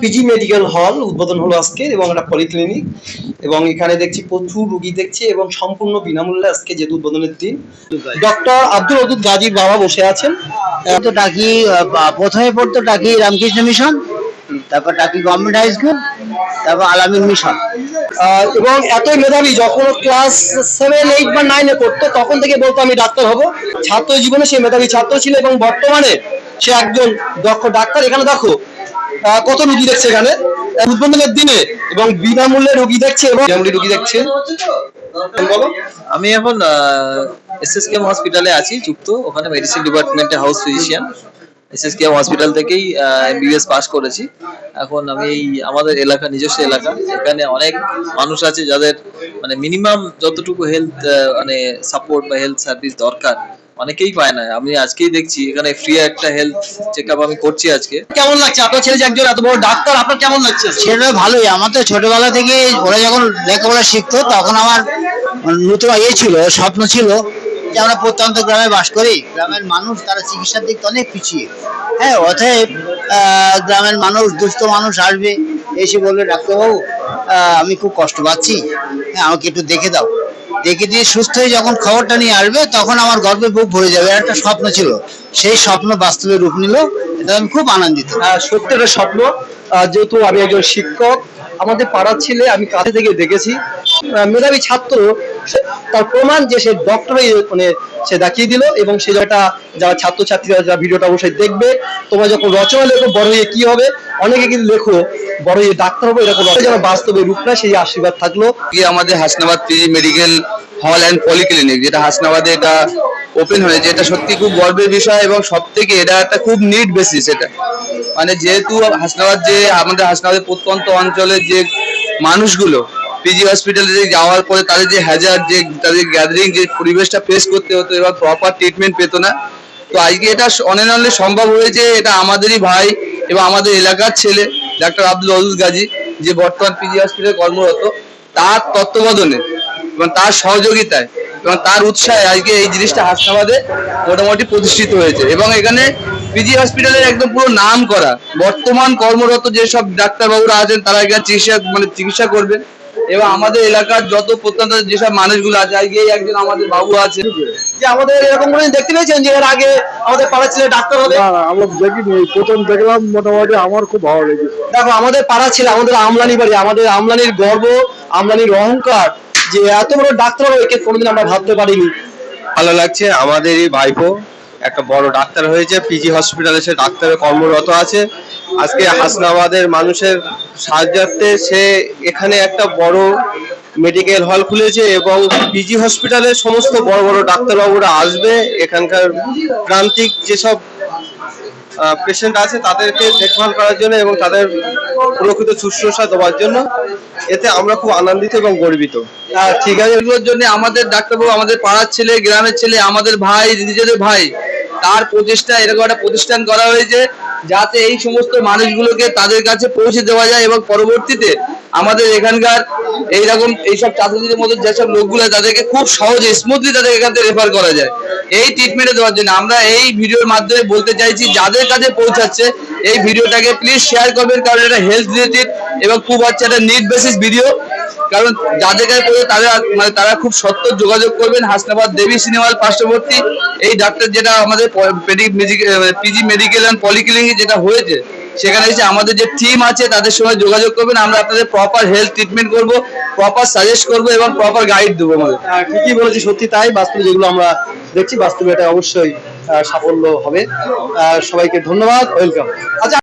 PG medical হল উদ্বোধন হলো আজকে এবং একটা পলিক্লিনিক এবং এখানে দেখছি প্রচুর রুগী দেখছি এবং সম্পূর্ণ বিনামূল্যে আজকে যেহেতু উদ্বোধনের দিন। ডক্টর আব্দুল ওদুদ গাজীর বাবা বসে আছেন। তো টাকি প্রথমে পড়তো টাকি রামকৃষ্ণ মিশন তারপর টাকি গভর্নমেন্ট হাই স্কুল তারপর আলামিন মিশন। এবং এতই মেধাবী যখন ক্লাস সেভেন এইট বা নাইনে পড়তো তখন থেকে বলতো আমি ডাক্তার হব। ছাত্র জীবনে সে মেধাবী ছাত্র ছিল এবং বর্তমানে সে একজন দক্ষ ডাক্তার। এখানে দেখো কত রুগী দেখছে এখানে? উদ্বোধনের দিনে এবং বিনামূল্যে রুগী দেখছে এবং বিনামূল্যে রুগী দেখছে। আমি এখন এসএসকেএম হসপিটালে আছি, যুক্ত। ওখানে মেডিসিন ডিপার্টমেন্টে হাউস ফিজিশিয়ান এসএসকেএম হসপিটাল থেকেই এমবিবিএস পাস করেছি। এখন আমি এই আমাদের এলাকা, নিজস্ব এলাকা। এখানে অনেক মানুষ আছে যাদের মানে মিনিমাম যতটুকু হেলথ মানে সাপোর্ট বা হেলথ সার্ভিস দরকার অনেকেই পায় না। আমি আজকেই দেখছি, এখানে ফ্রি একটা হেলথ চেক আমি করছি আজকে। কেমন লাগছে? আপনার ছেলে একজন এত বড় ডাক্তার, আপনার কেমন লাগছে? সেটা ভালোই। আমার তো ছোটবেলা থেকে ওরা যখন লেখাপড়া শিখতো, তখন আমার নতুন ইয়ে ছিল, স্বপ্ন ছিল যে আমরা প্রত্যন্ত গ্রামে বাস করি। গ্রামের মানুষ, তারা চিকিৎসার দিক অনেক পিছিয়ে। হ্যাঁ অতএব গ্রামের মানুষ, দুস্থ মানুষ আসবে, এসে বলবে, ডাক্তারবাবু আমি খুব কষ্ট পাচ্ছি। হ্যাঁ আমাকে একটু দেখে দাও। দেখে দিয়ে সুস্থ হয়ে যখন খবরটা নিয়ে আসবে তখন আমার গর্বে বুক ভরে যাবে। একটা স্বপ্ন ছিল। সেই স্বপ্ন বাস্তবে রূপ নিল। এটা আমি খুব আনন্দিত। আহ, সত্যি একটা স্বপ্ন। যেহেতু আমি একজন শিক্ষক আমাদের পাড়ার ছেলে আমি কাছে থেকে দেখেছি। মেধাবী ছাত্র সে- তার প্রমাণ যে সে ডক্টর মানে সে দেখিয়ে দিল এবং সে জায়গাটা যারা ছাত্রছাত্রীরা যারা ভিডিওটা অবশ্যই দেখবে। তোমরা যখন রচনা লেখো, বড় হয়ে কি হবে? অনেকে কিন্তু লেখো, বড় হয়ে ডাক্তার হবে, এরকম যেন বাস্তবে রূপ নেয়, সেই আশীর্বাদ থাকল। কি আমাদের Hasnabad PG medical hall and polyclinic, যেটা হাসনাবাদে এটা ওপেন হয়েছে এটা সত্যি খুব গর্বের বিষয় এবং সব থেকে এটা একটা খুব নিড বেসিস এটা। মানে যেহেতু হাসনাবাদ যে, আমাদের হাসনাবাদের প্রত্যন্ত অঞ্চলের যে মানুষগুলো পিজি হসপিটালে যাওয়ার পরে তাদের যে হ্যাজার যে তাদের গ্যাদারিং যে পরিবেশটা ফেস করতে হতো এবার প্রপার ট্রিটমেন্ট পেত না। তো আজকে এটা অনেনালে সম্ভব হয়েছে, এটা আমাদেরই ভাই এবং আমাদের এলাকার ছেলে, ডাক্তার আব্দুল অজুজ গাজী, যে বর্তমান পিজি হসপিটালে কর্মরত, তার তত্ত্বাবধানে এবং তার সহযোগিতায় এবং তার উৎসাহে আজকে এই জিনিসটা হাসনাবাদে মোটামুটি প্রতিষ্ঠিত হয়েছে। এবং এখানে পিজি হসপিটালের একদম পুরো নাম করা, বর্তমান কর্মরত যেসব ডাক্তারবাবুরা আছেন, তারা এখানে চিকিৎসা মানে চিকিৎসা করবেন। এবং আমাদের এলাকার যত প্রত্যন্ত যেসব মানুষগুলো আছে আজকে একজন আমাদের বাবু আছে। যে আমাদের এরকম করে দেখতে পেয়েছেন যে এর আগে আমাদের পাড়ার ছেলে ডাক্তার হবে? আমরা দেখিনি। প্রথম দেখলাম মোটামুটি আমার খুব ভালো লেগেছে। দেখো আমাদের পাড়া ছিল আমাদের আমলানি বাড়ি আমাদের আমলানির গর্ব আমলানির অহংকার যে এত বড় ডাক্তার হবে একে কোনোদিন আমরা ভাবতে পারিনি। ভালো লাগছে আমাদের এই ভাইপো। একটা বড় ডাক্তার হয়েছে পিজি হসপিটালে সে ডাক্তারে কর্মরত আছে। আজকে হাসনাবাদের মানুষের সাহায্যার্থে সে এখানে একটা বড় মেডিকেল হল খুলেছে এবং পিজি হসপিটালে সমস্ত বড় বড় ডাক্তারবাবুরা আসবে। এখানকার প্রান্তিক যেসব পেশেন্ট আছে, তাদেরকে দেখভাল করার জন্য এবং তাদের প্রকৃত শুশ্রূষা দেওয়ার জন্য। এতে আমরা খুব আনন্দিত এবং গর্বিত। ঠিক আছে, এগুলোর জন্য আমাদের ডাক্তারবাবু, আমাদের পাড়ার ছেলে, গ্রামের ছেলে, আমাদের ভাই, নিজেদের ভাই তার প্রচেষ্টা এরকম একটা প্রতিষ্ঠান করা হয়েছে যাতে এই সমস্ত মানুষগুলোকে তাদের কাছে পৌঁছে দেওয়া যায় এবং পরবর্তীতে আমাদের এখানকার এইরকম এইসব ছাত্রছাত্রীদের মধ্যে যেসব লোকগুলো তাদেরকে খুব সহজে স্মুথলি তাদের এখান থেকে রেফার করা যায়। এই ট্রিটমেন্টে দেওয়ার জন্য আমরা এই ভিডিওর মাধ্যমে বলতে চাইছি, যাদের কাছে পৌঁছাচ্ছে, এই ভিডিওটাকে প্লিজ শেয়ার করবেন, কারণ এটা হেলথ রিলেটেড এবং খুব হচ্ছে একটা নিড বেসিস ভিডিও কারণ যাদের কাছে পড়বে তারা মানে তারা খুব সত্য যোগাযোগ করবেন হাসনাবাদ দেবী সিনেমা হল পার্শ্ববর্তী। এই ডাক্তার যেটা আমাদের পিজি মেডিকেল অ্যান্ড পলিক্লিনিক যেটা হয়েছে, সেখানে এসে আমাদের যে টিম আছে তাদের সঙ্গে যোগাযোগ করবেন, আমরা আপনাদের প্রপার হেলথ ট্রিটমেন্ট করব প্রপার সাজেস্ট করব এবং প্রপার গাইড দেবো আমাদের। ঠিকই বলেছি, সত্যি তাই। বাস্তবে যেগুলো আমরা দেখছি, বাস্তবে এটা অবশ্যই সাফল্য হবে। সবাইকে ধন্যবাদ ওয়েলকাম আচ্ছা